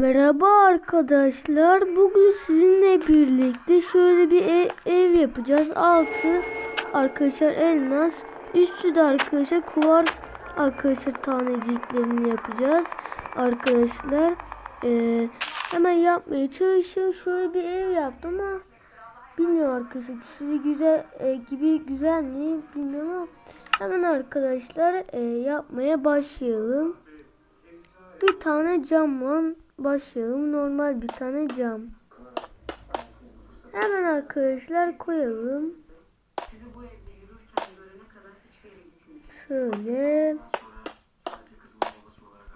Merhaba arkadaşlar. Bugün sizinle birlikte şöyle bir ev, ev yapacağız. Altı arkadaşlar elmas, üstü de arkadaşlar kuvars arkadaşlar taneciklerini yapacağız. Arkadaşlar eee, hemen yapmaya çalışıyorum. Şöyle bir ev yaptım ama bilmiyorum arkadaşlar sizi güzel e, gibi güzel mi bilmiyorum ama hemen arkadaşlar e, yapmaya başlayalım. Bir tane cam var. Başlayalım. Normal bir tane cam. Hemen arkadaşlar koyalım. Şöyle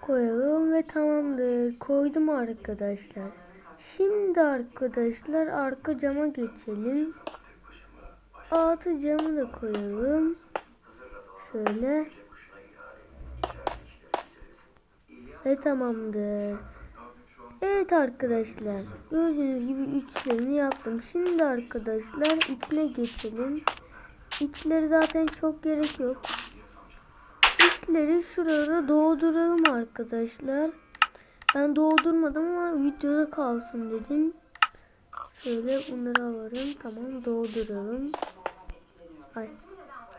koyalım ve tamamdır. Koydum arkadaşlar. Şimdi arkadaşlar arka cama geçelim. Altı camı da koyalım. Şöyle. Ve tamamdır. Evet arkadaşlar. Gördüğünüz gibi üçlerini yaptım. Şimdi arkadaşlar içine geçelim. İçleri zaten çok gerek yok. İçleri şuralara dolduralım arkadaşlar. Ben doldurmadım ama videoda kalsın dedim. Şöyle bunları alalım. Tamam dolduralım. Ay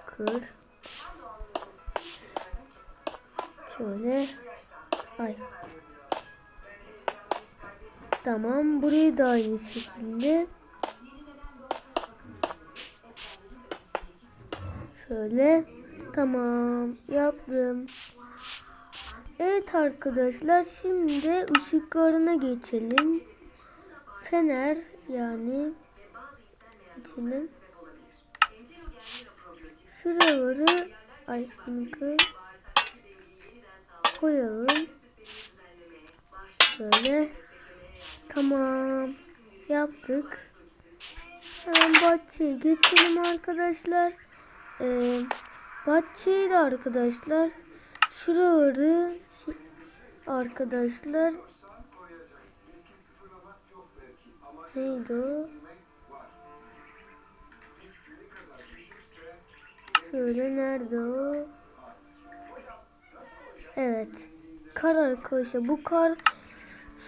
kır. Şöyle. Ay. Tamam. Burayı da aynı şekilde. Şöyle. Tamam. Yaptım. Evet arkadaşlar. Şimdi ışıklarına geçelim. Fener yani içine şuraları ay koyalım. Böyle. Tamam. Yaptık. Hemen bahçeye geçelim arkadaşlar. Ee, bahçeyi de arkadaşlar. Şuraları şey- arkadaşlar. Neydi o? Şöyle nerede o? Evet. Kar arkadaşlar. Bu kar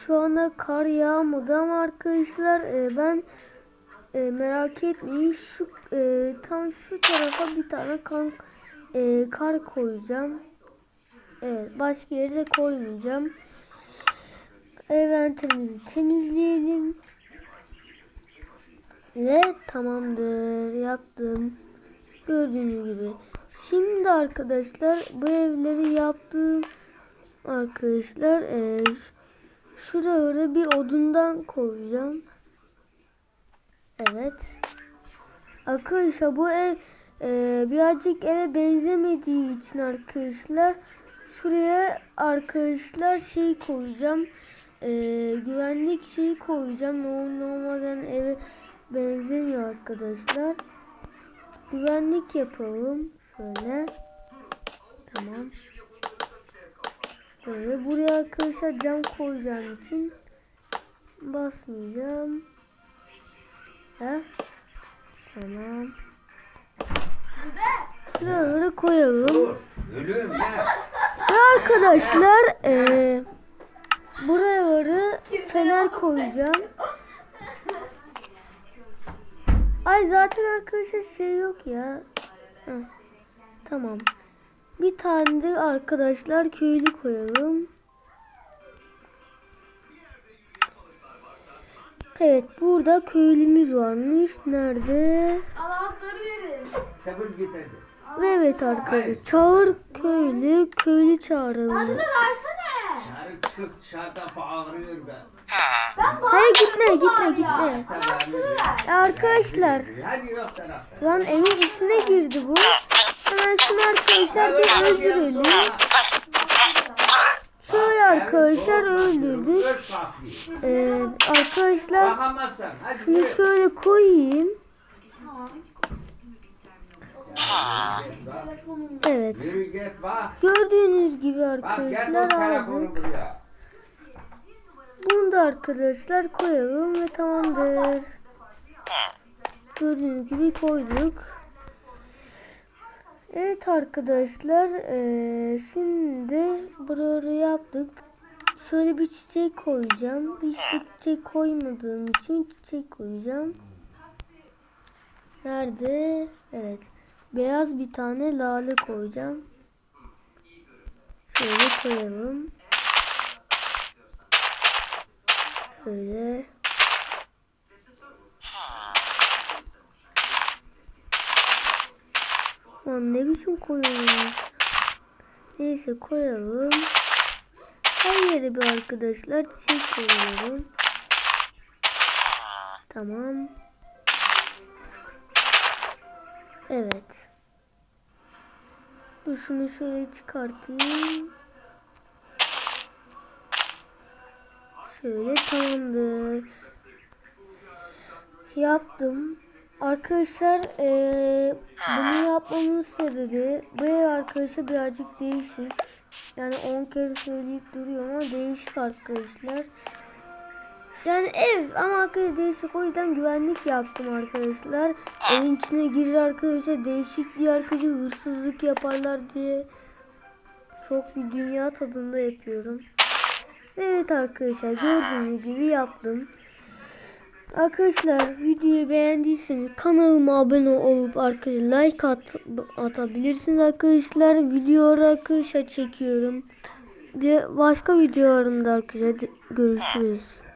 şu anda kar yağmadı ama arkadaşlar e, ben e, merak etmeyin şu e, tam şu tarafa bir tane kan, e, kar koyacağım. Evet. Başka yere koymayacağım. Eventimizi temizleyelim. Ve tamamdır. Yaptım. Gördüğünüz gibi. Şimdi arkadaşlar bu evleri yaptım. Arkadaşlar e, şuralara bir odundan koyacağım. Evet. Arkadaşlar bu ev e, birazcık eve benzemediği için arkadaşlar şuraya arkadaşlar şey koyacağım. E, güvenlik şeyi koyacağım. Normal- Normalden eve benzemiyor arkadaşlar. Güvenlik yapalım. Şöyle. Tamam. Böyle buraya arkadaşlar cam koyacağım için basmayacağım. Ha? Tamam. Şuraları koyalım. Ve arkadaşlar eee buraları fener koyacağım. Ay zaten arkadaşlar şey yok ya. Heh, Tamam. Bir tane de arkadaşlar köylü koyalım. Evet burada köylümüz varmış. Nerede? Anahtarı verin. Kabul getirdi. Ve evet arkadaşlar çağır köylü. Köylü çağıralım. Adını versene. Dışarı çıkıp dışarıdan bağırıyor be. Hayır gitme gitme gitme. Ya Arkadaşlar Hadi yok tarafta. lan evin içine girdi bu. Hemen şunu arkadaşlar bir öldürelim. Şöyle arkadaşlar öldürdük. Ee, arkadaşlar şunu şöyle koyayım. Evet. Gördüğünüz gibi arkadaşlar aldık. Bunu da arkadaşlar koyalım ve tamamdır. Gördüğünüz gibi koyduk. Evet arkadaşlar eee, şimdi buraları yaptık. şöyle bir çiçek koyacağım. Hiç çiçek koymadığım için çiçek koyacağım. Nerede? Evet. Beyaz bir tane lale koyacağım. Şöyle koyalım. Şöyle. Lan ne biçim koyuyoruz? Neyse koyalım. Her yere bir arkadaşlar çiçek koyuyorum. Tamam. Evet. Dur şunu şöyle çıkartayım. Şöyle tamamdır. Yaptım. Arkadaşlar eee, bunu yapmamın sebebi bu ev arkadaşlar birazcık değişik. Yani 10 kere söyleyip duruyor ama değişik arkadaşlar. Yani ev ama arkadaşlar değişik o yüzden güvenlik yaptım arkadaşlar. Evin içine girir arkadaşlar değişik diye arkadaşlar hırsızlık yaparlar diye çok bir dünya tadında yapıyorum. Evet arkadaşlar gördüğünüz gibi yaptım. Arkadaşlar videoyu beğendiyseniz kanalıma abone olup arkadaşlar like at, atabilirsiniz arkadaşlar. Videoları arkadaşlar çekiyorum. Başka videolarımda arkadaşlar görüşürüz.